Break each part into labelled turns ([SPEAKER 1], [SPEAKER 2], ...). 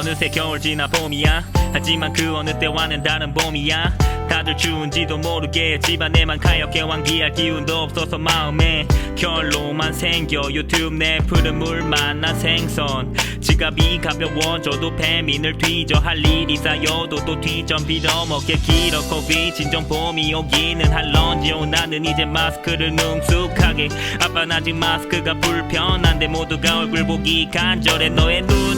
[SPEAKER 1] 어느새 겨울 지나 봄이야. 하지만 그 어느 때와는 다른 봄이야. 다들 추운지도 모르게 집안에만 가엽게 환기할 기운도 없어서 마음에 결로만 생겨. 유튜브 내 푸른 물 만난 생선. 지갑이 가벼워져도 배민을 뒤져 할 일이 쌓여도 또 뒤점 빌어먹게 길었고 비진정 봄이 오기는 할런지요. 나는 이제 마스크를 능숙하게 아빠는 아직 마스크가 불편한데 모두가 얼굴 보기 간절해. 너의 눈,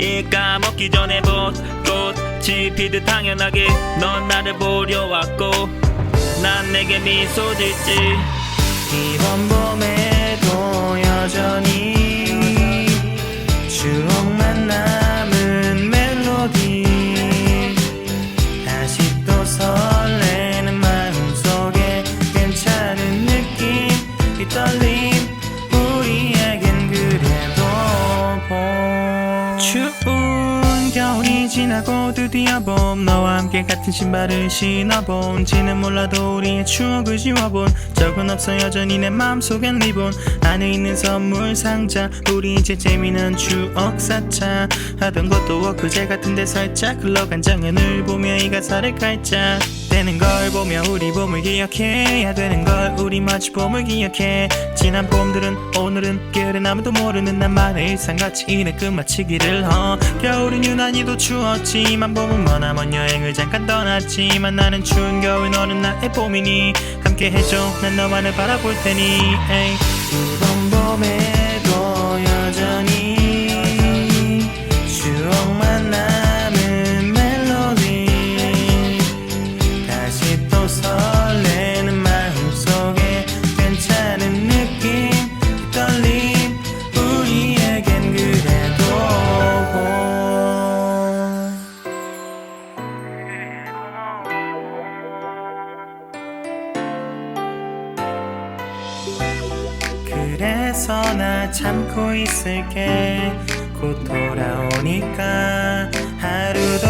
[SPEAKER 1] 코, 입 까먹기 전에 벚꽃이 피듯 당연하게 넌 나를 보려 왔고 난 내게 미소 짓지.
[SPEAKER 2] 이번 봄에도 여전히 추억만 남은 멜로디. 다시 또 설레는 마음속에 괜찮은 느낌. 이 떨림 추운 겨울이 지나고 드디어 봄 너와 함께 같은 신발을 신어본 지는 몰라도 우리의 추억을 지워본. 적은 없어 여전히 내 마음속엔 리본. 안에 있는 선물 상자 우리 이제 재미난 추억 쌓자 하던 것도 엊그제 같은데 살짝 흘러간 장면을 보며 이 가사를 깔짝 되는 걸 보며 우리 봄을 기억해야 되는 걸 우리 마치 봄을 기억해. 지난 봄들은 오늘은 게으른 아무도 모르는 나만의 일상같이 이내 끝마치기를 허 겨울은 유난히도 추웠지만 봄은 머나먼 여행을 잠깐 떠났지만 나는 추운 겨울 너는 나의 봄이니 함께 해줘. 난 너만을 바라볼 테니 에이. 이번 봄에도 여전히 추억 그래서 나 참고 있을게. 곧 돌아오니까 하루 더 기다려